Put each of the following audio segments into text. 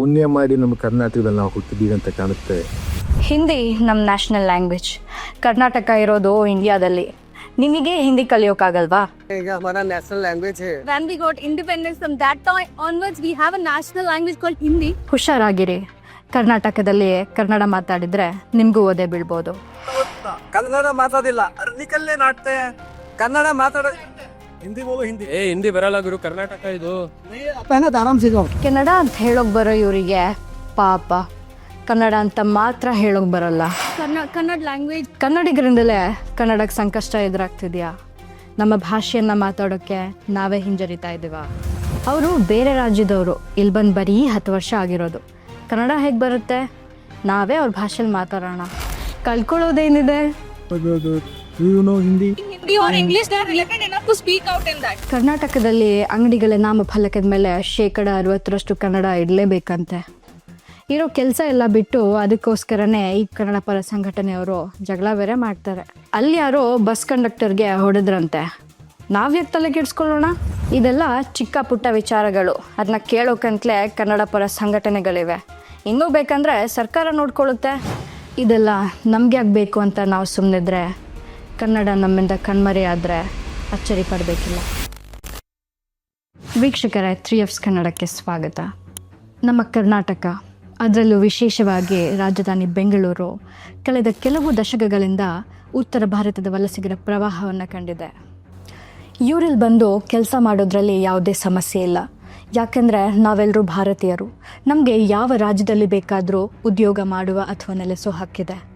ಪುಣ್ಯ ಮಾಡಿ ನಮ್ಮ ಕರ್ನಾಟಕದಲ್ಲಿ ನಾವು ಹುಟ್ಟಿದೀವಿ ಅಂತ ಕಾಣುತ್ತೆ. ಹಿಂದಿ ನಮ್ಮ ನ್ಯಾಷನಲ್ ಲ್ಯಾಂಗ್ವೇಜ್ ಕರ್ನಾಟಕ ಇರೋದು ಇಂಡಿಯಾದಲ್ಲಿ ನಿಮಗೆ ಹಿಂದಿ ಕಲಿಯೋಕ್ಕಾಗಲ್ವಾ ಈಗ ಮರ national language hey. We got independence independence that time time we have a a language language Hindi ಹುಷಾರಾಗಿರಿ. ಕರ್ನಾಟಕದಲ್ಲಿ ಕನ್ನಡ ಮಾತಾಡಿದರೆ ನಿಮಗೂ ಓದೇ ಬೀಳ್ಬೋದು. ಕನ್ನಡ ಮಾತಾಡಿಲ್ಲ. ಅರ್ನಿಕಲ್ಲೇ ನಾಟ್ತೆ. ಕನ್ನಡ ಮಾತಾಡ ಹಿಂದಿ ಬೋಲು ಹಿಂದಿ. ಏ ಹಿಂದಿ ಬರಲ್ಲ ಗುರು ಕರ್ನಾಟಕ ಇದು. ಆರಾಮ್ ಸಿಗೋ ಕನ್ನಡ ಅಂತ ಹೇಳೋಕ್ ಬರೋ ಇವರಿಗೆ ಪಾಪ. ಕನ್ನಡ ಅಂತ ಮಾತ್ರ ಹೇಳೋಕ್ ಬರಲ್ಲ. ಕನ್ನಡ ಕನ್ನಡ ಲ್ಯಾಂಗ್ವೇಜ್ ಕನ್ನಡಿಗರಿಂದಲೇ ಕನ್ನಡಕ್ಕೆ ಸಂಕಷ್ಟ ಎದುರಾಗ್ತಿದ್ಯಾ? ನಮ್ಮ ಭಾಷೆಯನ್ನ ಮಾತಾಡೋಕ್ಕೆ ನಾವೇ ಹಿಂಜರಿತಾ ಇದ್ದೀವ. ಅವರು ಬೇರೆ ರಾಜ್ಯದವರು. ಇಲ್ಲಿ ಬಂದು ಬರೀ ಹತ್ತು ವರ್ಷ ಆಗಿರೋದು. ಕನ್ನಡ ಹೇಗೆ ಬರುತ್ತೆ? ನಾವೇ ಅವ್ರ ಭಾಷೆಲಿ ಮಾತಾಡೋಣ. ಕಳ್ಕೊಳ್ಳೋದೇನಿದೆ? Hindi Hindi english they speak out in that ಕರ್ನಾಟಕದಲ್ಲಿ ಅಂಗಡಿಗಳ ನಾಮಫಲಕದ ಮೇಲೆ ಶೇಕಡ ಅರವತ್ತರಷ್ಟು ಕನ್ನಡ ಇಡಲೇಬೇಕಂತೆ. ಇರೋ ಕೆಲಸ ಎಲ್ಲ ಬಿಟ್ಟು ಅದಕ್ಕೋಸ್ಕರನೇ ಈ ಕನ್ನಡ ಪರ ಸಂಘಟನೆಯವರು ಜಗಳ ಬೇರೆ ಮಾಡ್ತಾರೆ. ಅಲ್ಲಿ ಯಾರೋ ಬಸ್ ಕಂಡಕ್ಟರ್ಗೆ ಹೊಡೆದ್ರಂತೆ. ನಾವ್ಯಾಕೆ ತಲೆ ಕೆಡಿಸ್ಕೊಳ್ಳೋಣ? ಇದೆಲ್ಲ ಚಿಕ್ಕ ಪುಟ್ಟ ವಿಚಾರಗಳು. ಅದನ್ನ ಕೇಳೋಕಂತಲೇ ಕನ್ನಡ ಪರ ಸಂಘಟನೆಗಳಿವೆ. ಇನ್ನೂ ಬೇಕಂದ್ರೆ ಸರ್ಕಾರ ನೋಡ್ಕೊಳ್ಳುತ್ತೆ. ಇದೆಲ್ಲ ನಮ್ಗೆ ಬೇಕು ಅಂತ ನಾವು ಸುಮ್ಮನಿದ್ರೆ ಕನ್ನಡ ನಮ್ಮಿಂದ ಕಣ್ಮರೆ ಆದರೆ ಅಚ್ಚರಿ ಪಡಬೇಕಿಲ್ಲ. ವೀಕ್ಷಕರ ತ್ರೀ ಎಫ್ಸ್ ಕನ್ನಡಕ್ಕೆ ಸ್ವಾಗತ. ನಮ್ಮ ಕರ್ನಾಟಕ, ಅದರಲ್ಲೂ ವಿಶೇಷವಾಗಿ ರಾಜಧಾನಿ ಬೆಂಗಳೂರು, ಕಳೆದ ಕೆಲವು ದಶಕಗಳಿಂದ ಉತ್ತರ ಭಾರತದ ವಲಸಿಗರ ಪ್ರವಾಹವನ್ನು ಕಂಡಿದೆ. ಇವರಲ್ಲಿ ಬಂದು ಕೆಲಸ ಮಾಡೋದ್ರಲ್ಲಿ ಯಾವುದೇ ಸಮಸ್ಯೆ ಇಲ್ಲ. ಯಾಕಂದರೆ ನಾವೆಲ್ಲರೂ ಭಾರತೀಯರು. ನಮಗೆ ಯಾವ ರಾಜ್ಯದಲ್ಲಿ ಬೇಕಾದರೂ ಉದ್ಯೋಗ ಮಾಡುವ ಅಥವಾ ನೆಲೆಸೋ ಹಕ್ಕಿದೆ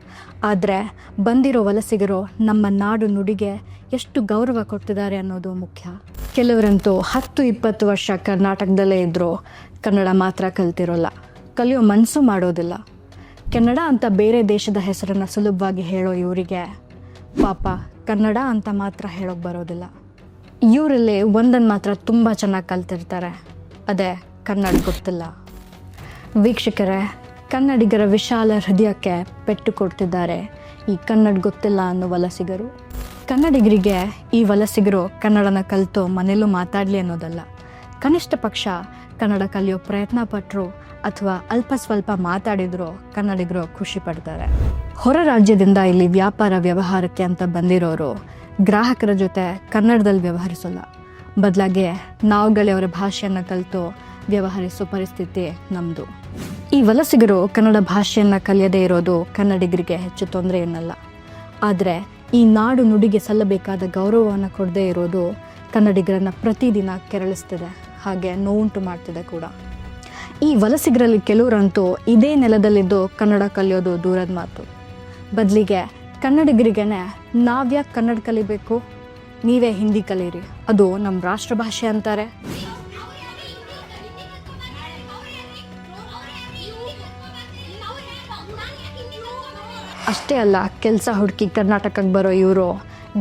ಆದರೆ ಬಂದಿರೋ ವಲಸಿಗರು ನಮ್ಮ ನಾಡು ನುಡಿಗೆ ಎಷ್ಟು ಗೌರವ ಕೊಡ್ತಿದ್ದಾರೆ ಅನ್ನೋದು ಮುಖ್ಯ. ಕೆಲವರಂತೂ ಹತ್ತು, ಇಪ್ಪತ್ತು ವರ್ಷ ಕರ್ನಾಟಕದಲ್ಲೇ ಇದ್ದರೂ ಕನ್ನಡ ಮಾತ್ರ ಕಲ್ತಿರೋಲ್ಲ. ಕಲಿಯೋ ಮನಸ್ಸು ಮಾಡೋದಿಲ್ಲ. ಕನ್ನಡ ಅಂತ ಬೇರೆ ದೇಶದ ಹೆಸರನ್ನು ಸುಲಭವಾಗಿ ಹೇಳೋ ಇವರಿಗೆ ಪಾಪ ಕನ್ನಡ ಅಂತ ಮಾತ್ರ ಹೇಳೋಕೆ ಬರೋದಿಲ್ಲ. ಇವರಲ್ಲಿ ಒಂದನ್ನು ಮಾತ್ರ ತುಂಬ ಚೆನ್ನಾಗಿ ಕಲ್ತಿರ್ತಾರೆ. ಅದೇ ಕನ್ನಡ ಗೊತ್ತಿಲ್ಲ. ವೀಕ್ಷಕರೇ, ಕನ್ನಡಿಗರ ವಿಶಾಲ ಹೃದಯಕ್ಕೆ ಪೆಟ್ಟು ಕೊಡ್ತಿದ್ದಾರೆ ಈ ಕನ್ನಡ ಗೊತ್ತಿಲ್ಲ ಅನ್ನೋ ವಲಸಿಗರು ಕನ್ನಡಿಗರಿಗೆ ಈ ವಲಸಿಗರು ಕನ್ನಡನ ಕಲಿತು ಮನೆಯಲ್ಲೂ ಮಾತಾಡಲಿ ಅನ್ನೋದಲ್ಲ. ಕನಿಷ್ಠ ಪಕ್ಷ ಕನ್ನಡ ಕಲಿಯೋ ಪ್ರಯತ್ನ ಪಟ್ಟರು ಅಥವಾ ಅಲ್ಪ ಸ್ವಲ್ಪ ಮಾತಾಡಿದ್ರು ಕನ್ನಡಿಗರು ಖುಷಿ ಪಡ್ತಾರೆ. ಹೊರ ರಾಜ್ಯದಿಂದ ಇಲ್ಲಿ ವ್ಯಾಪಾರ ವ್ಯವಹಾರಕ್ಕೆ ಅಂತ ಬಂದಿರೋರು ಗ್ರಾಹಕರ ಜೊತೆ ಕನ್ನಡದಲ್ಲಿ ವ್ಯವಹರಿಸೋಲ್ಲ. ಬದಲಾಗಿ ನಾವುಗಳೇ ಅವರ ಭಾಷೆಯನ್ನು ಕಲಿತು ವ್ಯವಹರಿಸೋ ಪರಿಸ್ಥಿತಿ ನಮ್ಮದು ಈ ವಲಸಿಗರು ಕನ್ನಡ ಭಾಷೆಯನ್ನು ಕಲಿಯದೇ ಇರೋದು ಕನ್ನಡಿಗರಿಗೆ ಹೆಚ್ಚು ತೊಂದರೆ ಏನಲ್ಲ ಆದರೆ ಈ ನಾಡು ನುಡಿಗೆ ಸಲ್ಲಬೇಕಾದ ಗೌರವವನ್ನು ಕೊಡದೇ ಇರೋದು ಕನ್ನಡಿಗರನ್ನು ಪ್ರತಿದಿನ ಕೆರಳಿಸ್ತಿದೆ. ಹಾಗೆ ನೋವುಂಟು ಮಾಡ್ತಿದೆ ಕೂಡ. ಈ ವಲಸಿಗರಲ್ಲಿ ಕೆಲವರಂತೂ ಇದೇ ನೆಲದಲ್ಲಿದ್ದು ಕನ್ನಡ ಕಲಿಯೋದು ದೂರದ ಮಾತು. ಬದಲಿಗೆ ಕನ್ನಡಿಗರಿಗೇನೆ ನಾವ್ಯಾಕೆ ಕನ್ನಡ ಕಲಿಬೇಕು? ನೀವೇ ಹಿಂದಿ ಕಲೀರಿ. ಅದು ನಮ್ಮ ರಾಷ್ಟ್ರಭಾಷೆ ಅಂತಾರೆ. ಅಷ್ಟೇ ಅಲ್ಲ, ಕೆಲಸ ಹುಡುಕಿ ಕರ್ನಾಟಕಕ್ಕೆ ಬರೋ ಇವರು.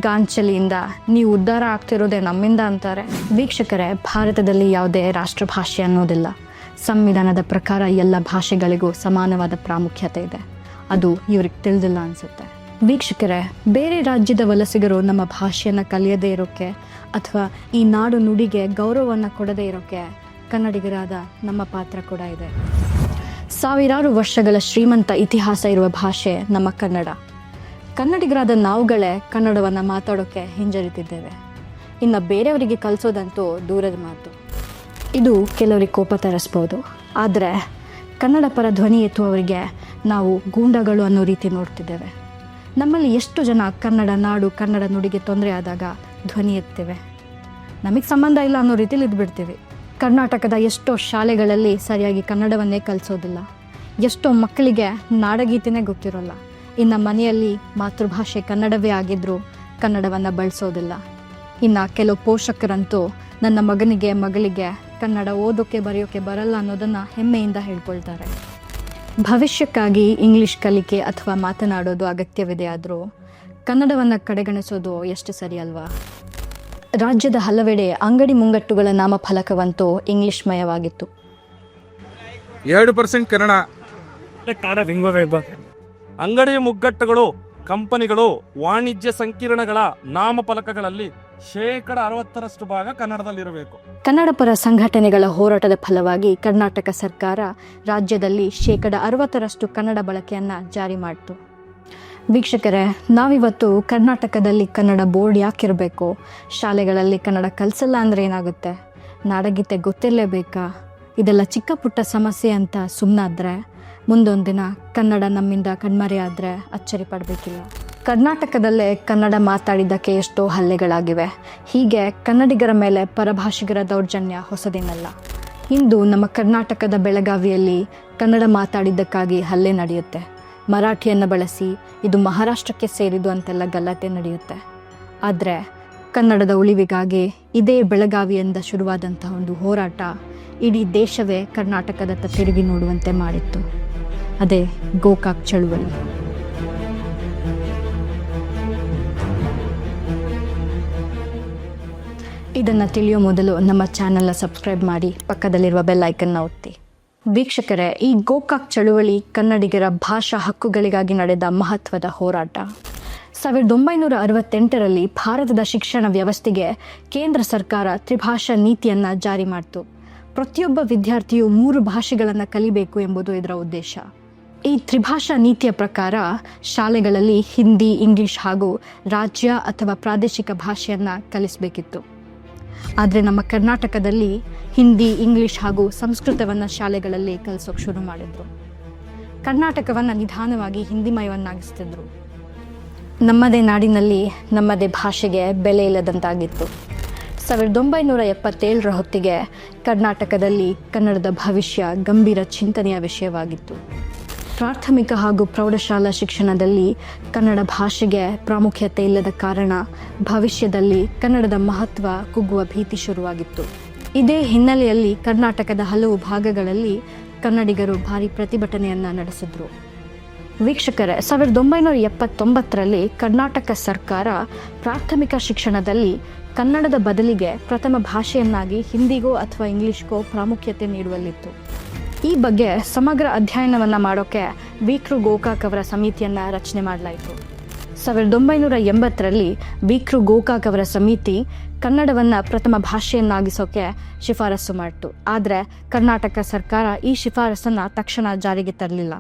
ಗಾಂಚಲಿಯಿಂದ ನೀವು ಉದ್ಧಾರ ಆಗ್ತಿರೋದೇ ನಮ್ಮಿಂದ ಅಂತಾರೆ. ವೀಕ್ಷಕರೇ, ಭಾರತದಲ್ಲಿ ಯಾವುದೇ ರಾಷ್ಟ್ರಭಾಷೆ ಅನ್ನೋದಿಲ್ಲ. ಸಂವಿಧಾನದ ಪ್ರಕಾರ ಎಲ್ಲ ಭಾಷೆಗಳಿಗೂ ಸಮಾನವಾದ ಪ್ರಾಮುಖ್ಯತೆ ಇದೆ. ಅದು ಇವ್ರಿಗೆ ತಿಳಿದಿಲ್ಲ ಅನಿಸುತ್ತೆ. ವೀಕ್ಷಕರೇ, ಬೇರೆ ರಾಜ್ಯದ ವಲಸಿಗರು ನಮ್ಮ ಭಾಷೆಯನ್ನು ಕಲಿಯದೇ ಇರೋಕ್ಕೆ ಅಥವಾ ಈ ನಾಡು ನುಡಿಗೆ ಗೌರವವನ್ನು ಕೊಡದೇ ಇರೋಕ್ಕೆ ಕನ್ನಡಿಗರಾದ ನಮ್ಮ ಪಾತ್ರ ಕೂಡ ಇದೆ. ಸಾವಿರಾರು ವರ್ಷಗಳ ಶ್ರೀಮಂತ ಇತಿಹಾಸ ಇರುವ ಭಾಷೆ ನಮ್ಮ ಕನ್ನಡ. ಕನ್ನಡಿಗರಾದ ನಾವುಗಳೇ ಕನ್ನಡವನ್ನು ಮಾತಾಡೋಕ್ಕೆ ಹಿಂಜರಿತಿದ್ದೇವೆ. ಇನ್ನು ಬೇರೆಯವರಿಗೆ ಕಲಿಸೋದಂತೂ ದೂರದ ಮಾತು. ಇದು ಕೆಲವರಿಗೆ ಕೋಪ ತರಿಸ್ಬೋದು. ಆದರೆ ಕನ್ನಡ ಪರ ಧ್ವನಿ ಎತ್ತುವವರಿಗೆ ನಾವು ಗೂಂಡಗಳು ಅನ್ನೋ ರೀತಿ ನೋಡ್ತಿದ್ದೇವೆ. ನಮ್ಮಲ್ಲಿ ಎಷ್ಟು ಜನ ಕನ್ನಡ ನಾಡು, ಕನ್ನಡ ನುಡಿಗೆ ತೊಂದರೆ ಆದಾಗ ಧ್ವನಿ ಎತ್ತೇವೆ ನಮಗೆ ಸಂಬಂಧ ಇಲ್ಲ ಅನ್ನೋ ರೀತಿಲಿ ಇದ್ಬಿಡ್ತೀವಿ. ಕರ್ನಾಟಕದ ಎಷ್ಟೋ ಶಾಲೆಗಳಲ್ಲಿ ಸರಿಯಾಗಿ ಕನ್ನಡವನ್ನೇ ಕಲಿಸೋದಿಲ್ಲ. ಎಷ್ಟೋ ಮಕ್ಕಳಿಗೆ ನಾಡಗೀತೆನೇ ಗೊತ್ತಿರೋಲ್ಲ. ಇನ್ನು ಮನೆಯಲ್ಲಿ ಮಾತೃಭಾಷೆ ಕನ್ನಡವೇ ಆಗಿದ್ದರೂ ಕನ್ನಡವನ್ನು ಬಳಸೋದಿಲ್ಲ. ಇನ್ನು ಕೆಲವು ಪೋಷಕರಂತೂ ನನ್ನ ಮಗನಿಗೆ, ಮಗಳಿಗೆ ಕನ್ನಡ ಓದೋಕ್ಕೆ ಬರೆಯೋಕ್ಕೆ ಬರಲ್ಲ ಅನ್ನೋದನ್ನು ಹೆಮ್ಮೆಯಿಂದ ಹೇಳ್ಕೊಳ್ತಾರೆ. ಭವಿಷ್ಯಕ್ಕಾಗಿ ಇಂಗ್ಲಿಷ್ ಕಲಿಕೆ ಅಥವಾ ಮಾತನಾಡೋದು ಅಗತ್ಯವಿದೆ ಆದರೂ ಕನ್ನಡವನ್ನು ಕಡೆಗಣಿಸೋದು ಎಷ್ಟು ಸರಿ ಅಲ್ವಾ? ರಾಜ್ಯದ ಹಲವೆಡೆ ಅಂಗಡಿ ಮುಂಗಟ್ಟುಗಳ ನಾಮಫಲಕವಂತೂ ಇಂಗ್ಲಿಷ್ಮಯವಾಗಿತ್ತು. ಎರಡು ಪರ್ಸೆಂಟ್ ಕನ್ನಡ. ಅಂಗಡಿ ಮುಗ್ಗಟ್ಟುಗಳು ಕಂಪನಿಗಳು ವಾಣಿಜ್ಯ ಸಂಕೀರ್ಣಗಳ ನಾಮಫಲಕಗಳಲ್ಲಿ ಶೇಕಡ ಅರವತ್ತರಷ್ಟು ಭಾಗ ಕನ್ನಡದಲ್ಲಿರಬೇಕು. ಕನ್ನಡ ಪರ ಸಂಘಟನೆಗಳ ಹೋರಾಟದ ಫಲವಾಗಿ ಕರ್ನಾಟಕ ಸರ್ಕಾರ ರಾಜ್ಯದಲ್ಲಿ ಶೇಕಡ ಅರವತ್ತರಷ್ಟು ಕನ್ನಡ ಬಳಕೆಯನ್ನು ಜಾರಿ ಮಾಡಿತು. ವೀಕ್ಷಕರೇ, ನಾವಿವತ್ತು ಕರ್ನಾಟಕದಲ್ಲಿ ಕನ್ನಡ ಬೋರ್ಡ್ ಯಾಕಿರಬೇಕು? ಶಾಲೆಗಳಲ್ಲಿ ಕನ್ನಡ ಕಲಿಸಲ್ಲ ಅಂದರೆ ಏನಾಗುತ್ತೆ? ನಾಡಗೀತೆ ಗೊತ್ತಿರಲೇಬೇಕಾ? ಇದೆಲ್ಲ ಚಿಕ್ಕ ಪುಟ್ಟ ಸಮಸ್ಯೆ ಅಂತ ಸುಮ್ಮನಾದ್ರೆ ಮುಂದೊಂದು ದಿನ ಕನ್ನಡ ನಮ್ಮಿಂದ ಕಣ್ಮರೆಯಾದರೆ ಅಚ್ಚರಿ ಪಡಬೇಕಿಲ್ಲ. ಕರ್ನಾಟಕದಲ್ಲೇ ಕನ್ನಡ ಮಾತಾಡಿದ್ದಕ್ಕೆ ಎಷ್ಟೋ ಹಲ್ಲೆಗಳಾಗಿವೆ. ಹೀಗೆ ಕನ್ನಡಿಗರ ಮೇಲೆ ಪರಭಾಷಿಗರ ದೌರ್ಜನ್ಯ ಹೊಸದೇನಲ್ಲ. ಇಂದು ನಮ್ಮ ಕರ್ನಾಟಕದ ಬೆಳಗಾವಿಯಲ್ಲಿ ಕನ್ನಡ ಮಾತಾಡಿದ್ದಕ್ಕಾಗಿ ಹಲ್ಲೆ ನಡೆಯುತ್ತೆ. ಮರಾಠಿಯನ್ನು ಬಳಸಿ ಇದು ಮಹಾರಾಷ್ಟ್ರಕ್ಕೆ ಸೇರಿದ್ದು ಅಂತೆಲ್ಲ ಗಲಾಟೆ ನಡೆಯುತ್ತೆ. ಆದರೆ ಕನ್ನಡದ ಉಳಿವಿಗಾಗಿ ಇದೇ ಬೆಳಗಾವಿಯಿಂದ ಶುರುವಾದಂತಹ ಒಂದು ಹೋರಾಟ ಇಡೀ ದೇಶವೇ ಕರ್ನಾಟಕದತ್ತ ತಿರುಗಿ ನೋಡುವಂತೆ ಮಾಡಿತ್ತು. ಅದೇ ಗೋಕಾಕ್ ಚಳುವಳಿ. ಇದನ್ನು ತಿಳಿಯೋ ಮೊದಲು ನಮ್ಮ ಚಾನಲ್ನ ಸಬ್ಸ್ಕ್ರೈಬ್ ಮಾಡಿ ಪಕ್ಕದಲ್ಲಿರುವ ಬೆಲ್ ಐಕನ್ನ ಒತ್ತಿ. ವೀಕ್ಷಕರೇ, ಈ ಗೋಕಾಕ್ ಚಳುವಳಿ ಕನ್ನಡಿಗರ ಭಾಷಾ ಹಕ್ಕುಗಳಿಗಾಗಿ ನಡೆದ ಮಹತ್ವದ ಹೋರಾಟ. ಸಾವಿರದ ಒಂಬೈನೂರ ಅರವತ್ತೆಂಟರಲ್ಲಿ ಭಾರತದ ಶಿಕ್ಷಣ ವ್ಯವಸ್ಥೆಗೆ ಕೇಂದ್ರ ಸರ್ಕಾರ ತ್ರಿಭಾಷಾ ನೀತಿಯನ್ನು ಜಾರಿ ಮಾಡಿತು. ಪ್ರತಿಯೊಬ್ಬ ವಿದ್ಯಾರ್ಥಿಯು ಮೂರು ಭಾಷೆಗಳನ್ನು ಕಲಿಬೇಕು ಎಂಬುದು ಇದರ ಉದ್ದೇಶ. ಈ ತ್ರಿಭಾಷಾ ನೀತಿಯ ಪ್ರಕಾರ ಶಾಲೆಗಳಲ್ಲಿ ಹಿಂದಿ, ಇಂಗ್ಲಿಷ್ ಹಾಗೂ ರಾಜ್ಯ ಅಥವಾ ಪ್ರಾದೇಶಿಕ ಭಾಷೆಯನ್ನು ಕಲಿಸಬೇಕಿತ್ತು. ಆದರೆ ನಮ್ಮ ಕರ್ನಾಟಕದಲ್ಲಿ ಹಿಂದಿ, ಇಂಗ್ಲಿಷ್ ಹಾಗೂ ಸಂಸ್ಕೃತವನ್ನು ಶಾಲೆಗಳಲ್ಲಿ ಕಲಿಸೋಕೆ ಶುರು ಮಾಡಿದ್ರು. ಕರ್ನಾಟಕವನ್ನು ನಿಧಾನವಾಗಿ ಹಿಂದಿಮಯವನ್ನಾಗಿಸ್ತಿದ್ರು. ನಮ್ಮದೇ ನಾಡಿನಲ್ಲಿ ನಮ್ಮದೇ ಭಾಷೆಗೆ ಬೆಲೆ ಇಲ್ಲದಂತಾಗಿತ್ತು. ಸಾವಿರದ ಒಂಬೈನೂರ ಎಪ್ಪತ್ತೇಳರ ಹೊತ್ತಿಗೆ ಕರ್ನಾಟಕದಲ್ಲಿ ಕನ್ನಡದ ಭವಿಷ್ಯ ಗಂಭೀರ ಚಿಂತನೆಯ ವಿಷಯವಾಗಿತ್ತು. ಪ್ರಾಥಮಿಕ ಹಾಗೂ ಪ್ರೌಢಶಾಲಾ ಶಿಕ್ಷಣದಲ್ಲಿ ಕನ್ನಡ ಭಾಷೆಗೆ ಪ್ರಾಮುಖ್ಯತೆ ಇಲ್ಲದ ಕಾರಣ ಭವಿಷ್ಯದಲ್ಲಿ ಕನ್ನಡದ ಮಹತ್ವ ಕುಗ್ಗುವ ಭೀತಿ ಶುರುವಾಗಿತ್ತು. ಇದೇ ಹಿನ್ನೆಲೆಯಲ್ಲಿ ಕರ್ನಾಟಕದ ಹಲವು ಭಾಗಗಳಲ್ಲಿ ಕನ್ನಡಿಗರು ಭಾರಿ ಪ್ರತಿಭಟನೆಯನ್ನು ನಡೆಸಿದ್ರು. ವೀಕ್ಷಕರೇ, ಸಾವಿರದ ಒಂಬೈನೂರ ಎಪ್ಪತ್ತೊಂಬತ್ತರಲ್ಲಿ ಕರ್ನಾಟಕ ಸರ್ಕಾರ ಪ್ರಾಥಮಿಕ ಶಿಕ್ಷಣದಲ್ಲಿ ಕನ್ನಡದ ಬದಲಿಗೆ ಪ್ರಥಮ ಭಾಷೆಯನ್ನಾಗಿ ಹಿಂದಿಗೋ ಅಥವಾ ಇಂಗ್ಲಿಷ್ಗೋ ಪ್ರಾಮುಖ್ಯತೆ ನೀಡುವಲ್ಲಿತ್ತು. ಈ ಬಗ್ಗೆ ಸಮಗ್ರ ಅಧ್ಯಯನವನ್ನು ಮಾಡೋಕ್ಕೆ ವಿಕ್ರು ಗೋಕಾಕ್ ಅವರ ಸಮಿತಿಯನ್ನು ರಚನೆ ಮಾಡಲಾಯಿತು. ಸಾವಿರದ ಒಂಬೈನೂರ ಎಂಬತ್ತರಲ್ಲಿ ವಿಕ್ರು ಗೋಕಾಕ್ ಅವರ ಸಮಿತಿ ಕನ್ನಡವನ್ನು ಪ್ರಥಮ ಭಾಷೆಯನ್ನಾಗಿಸೋಕೆ ಶಿಫಾರಸು ಮಾಡಿತು. ಆದರೆ ಕರ್ನಾಟಕ ಸರ್ಕಾರ ಈ ಶಿಫಾರಸನ್ನು ತಕ್ಷಣ ಜಾರಿಗೆ ತರಲಿಲ್ಲ.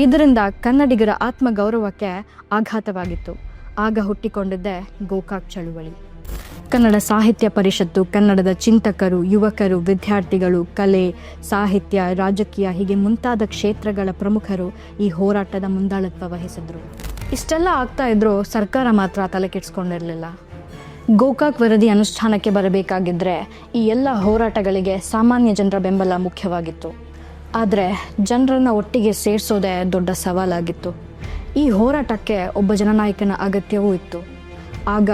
ಇದರಿಂದ ಕನ್ನಡಿಗರ ಆತ್ಮಗೌರವಕ್ಕೆ ಆಘಾತವಾಗಿತ್ತು. ಆಗ ಹುಟ್ಟಿಕೊಂಡಿದ್ದೇ ಗೋಕಾಕ್ ಚಳುವಳಿ. ಕನ್ನಡ ಸಾಹಿತ್ಯ ಪರಿಷತ್ತು, ಕನ್ನಡದ ಚಿಂತಕರು, ಯುವಕರು, ವಿದ್ಯಾರ್ಥಿಗಳು, ಕಲೆ, ಸಾಹಿತ್ಯ, ರಾಜಕೀಯ ಹೀಗೆ ಮುಂತಾದ ಕ್ಷೇತ್ರಗಳ ಪ್ರಮುಖರು ಈ ಹೋರಾಟದ ಮುಂದಾಳತ್ವ ವಹಿಸಿದ್ರು. ಇಷ್ಟೆಲ್ಲ ಆಗ್ತಾ ಇದ್ರೂ ಸರ್ಕಾರ ಮಾತ್ರ ತಲೆ ಕೆಡಿಸ್ಕೊಂಡಿರಲಿಲ್ಲ. ಗೋಕಾಕ್ ವರದಿ ಅನುಷ್ಠಾನಕ್ಕೆ ಬರಬೇಕಾಗಿದ್ದರೆ ಈ ಎಲ್ಲ ಹೋರಾಟಗಳಿಗೆ ಸಾಮಾನ್ಯ ಜನರ ಬೆಂಬಲ ಮುಖ್ಯವಾಗಿತ್ತು. ಆದರೆ ಜನರನ್ನು ಒಟ್ಟಿಗೆ ಸೇರಿಸೋದೇ ದೊಡ್ಡ ಸವಾಲಾಗಿತ್ತು. ಈ ಹೋರಾಟಕ್ಕೆ ಒಬ್ಬ ಜನನಾಯಕನ ಅಗತ್ಯವೂ ಇತ್ತು. ಆಗ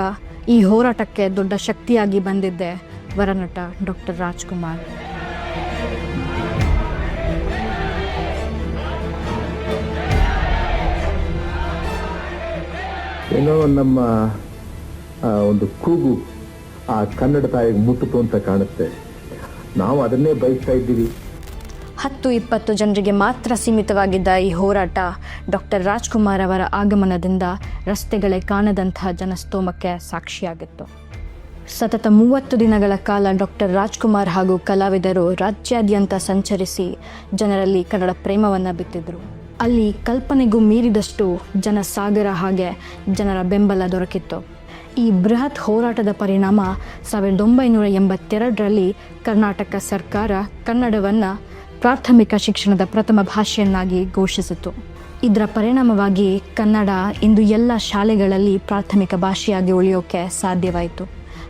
ಈ ಹೋರಾಟಕ್ಕೆ ದೊಡ್ಡ ಶಕ್ತಿಯಾಗಿ ಬಂದಿದ್ದೆ ವರನಟ ಡಾಕ್ಟರ್ ರಾಜ್ಕುಮಾರ್. ಏನೋ ನಮ್ಮ ಒಂದು ಕೂಗು ಆ ಕನ್ನಡ ತಾಯಿಗೆ ಮುಟ್ಟಿತು ಅಂತ ಕಾಣುತ್ತೆ. ನಾವು ಅದನ್ನೇ ಬಯಸ್ತಾ ಇದ್ದೀವಿ. ಹತ್ತು ಇಪ್ಪತ್ತು ಜನರಿಗೆ ಮಾತ್ರ ಸೀಮಿತವಾಗಿದ್ದ ಈ ಹೋರಾಟ ಡಾಕ್ಟರ್ ರಾಜ್ಕುಮಾರ್ ಅವರ ಆಗಮನದಿಂದ ರಸ್ತೆಗಳೇ ಕಾಣದಂತಹ ಜನಸ್ತೋಮಕ್ಕೆ ಸಾಕ್ಷಿಯಾಗಿತ್ತು. ಸತತ ಮೂವತ್ತು ದಿನಗಳ ಕಾಲ ಡಾಕ್ಟರ್ ರಾಜ್ಕುಮಾರ್ ಹಾಗೂ ಕಲಾವಿದರು ರಾಜ್ಯಾದ್ಯಂತ ಸಂಚರಿಸಿ ಜನರಲ್ಲಿ ಕನ್ನಡ ಪ್ರೇಮವನ್ನು ಬಿತ್ತಿದ್ರು. ಅಲ್ಲಿ ಕಲ್ಪನೆಗೂ ಮೀರಿದಷ್ಟು ಜನಸಾಗರ ಹಾಗೆ ಜನರ ಬೆಂಬಲ ದೊರಕಿತ್ತು. ಈ ಬೃಹತ್ ಹೋರಾಟದ ಪರಿಣಾಮ ಸಾವಿರದ ಒಂಬೈನೂರ ಎಂಬತ್ತೆರಡರಲ್ಲಿ ಕರ್ನಾಟಕ ಸರ್ಕಾರ ಕನ್ನಡವನ್ನು ಪ್ರಾಥಮಿಕ ಶಿಕ್ಷಣದ ಪ್ರಥಮ ಭಾಷೆಯನ್ನಾಗಿ ಘೋಷಿಸಿತು. ಇದರ ಪರಿಣಾಮವಾಗಿ ಕನ್ನಡ ಇಂದು ಎಲ್ಲ ಶಾಲೆಗಳಲ್ಲಿ ಪ್ರಾಥಮಿಕ ಭಾಷೆಯಾಗಿ ಉಳಿಯೋಕೆ ಸಾಧ್ಯವಾಯಿತು.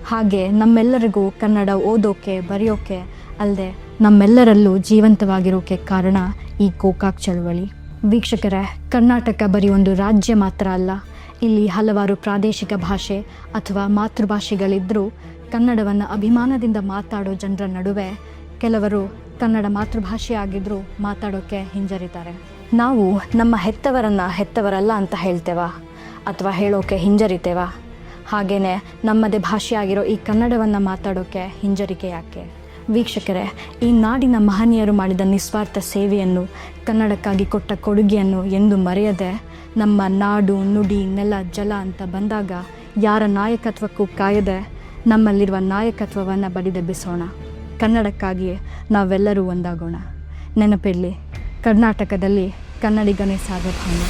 ಹಾಗೆ ನಮ್ಮೆಲ್ಲರಿಗೂ ಕನ್ನಡ ಓದೋಕೆ, ಬರೆಯೋಕೆ ಅಲ್ಲದೆ ನಮ್ಮೆಲ್ಲರಲ್ಲೂ ಜೀವಂತವಾಗಿರೋಕೆ ಕಾರಣ ಈ ಗೋಕಾಕ್ ಚಳವಳಿ. ವೀಕ್ಷಕರೇ, ಕರ್ನಾಟಕ ಬರೀ ಒಂದು ರಾಜ್ಯ ಮಾತ್ರ ಅಲ್ಲ, ಇಲ್ಲಿ ಹಲವಾರು ಪ್ರಾದೇಶಿಕ ಭಾಷೆ ಅಥವಾ ಮಾತೃಭಾಷೆಗಳಿದ್ದರೂ ಕನ್ನಡವನ್ನು ಅಭಿಮಾನದಿಂದ ಮಾತಾಡೋ ಜನರ ನಡುವೆ ಕೆಲವರು ಕನ್ನಡ ಮಾತೃಭಾಷೆ ಆಗಿದ್ದರೂ ಮಾತಾಡೋಕ್ಕೆ ಹಿಂಜರಿತಾರೆ. ನಾವು ನಮ್ಮ ಹೆತ್ತವರನ್ನು ಹೆತ್ತವರಲ್ಲ ಅಂತ ಹೇಳ್ತೇವಾ? ಅಥವಾ ಹೇಳೋಕೆ ಹಿಂಜರಿತೇವಾ? ಹಾಗೆಯೇ ನಮ್ಮದೇ ಭಾಷೆಯಾಗಿರೋ ಈ ಕನ್ನಡವನ್ನು ಮಾತಾಡೋಕ್ಕೆ ಹಿಂಜರಿಕೆ ಯಾಕೆ? ವೀಕ್ಷಕರೇ, ಈ ನಾಡಿನ ಮಹನೀಯರು ಮಾಡಿದ ನಿಸ್ವಾರ್ಥ ಸೇವೆಯನ್ನು, ಕನ್ನಡಕ್ಕಾಗಿ ಕೊಟ್ಟ ಕೊಡುಗೆಯನ್ನು ಎಂದು ಮರೆಯದೆ, ನಮ್ಮ ನಾಡು, ನುಡಿ, ನೆಲ, ಜಲ ಅಂತ ಬಂದಾಗ ಯಾರ ನಾಯಕತ್ವಕ್ಕೂ ಕಾಯದೆ ನಮ್ಮಲ್ಲಿರುವ ನಾಯಕತ್ವವನ್ನು ಬಡಿದೆಬ್ಬಿಸೋಣ ಕನ್ನಡಕ್ಕಾಗಿಯೇ ನಾವೆಲ್ಲರೂ ಒಂದಾಗೋಣ. ನೆನಪಿರಲಿ, ಕರ್ನಾಟಕದಲ್ಲಿ ಕನ್ನಡಿಗನೇ ಸಾರ್ವಭೌಮ.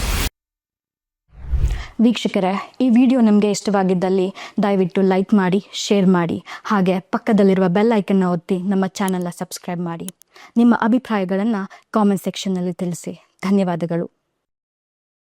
ವೀಕ್ಷಕರೇ, ಈ ವಿಡಿಯೋ ನಿಮಗೆ ಇಷ್ಟವಾಗಿದ್ದಲ್ಲಿ ದಯವಿಟ್ಟು ಲೈಕ್ ಮಾಡಿ, ಶೇರ್ ಮಾಡಿ, ಹಾಗೆ ಪಕ್ಕದಲ್ಲಿರುವ ಬೆಲ್ ಐಕನ್ನ ಒತ್ತಿ ನಮ್ಮ ಚಾನಲ್ನ ಸಬ್ಸ್ಕ್ರೈಬ್ ಮಾಡಿ. ನಿಮ್ಮ ಅಭಿಪ್ರಾಯಗಳನ್ನು ಕಾಮೆಂಟ್ ಸೆಕ್ಷನ್ನಲ್ಲಿ ತಿಳಿಸಿ. ಧನ್ಯವಾದಗಳು.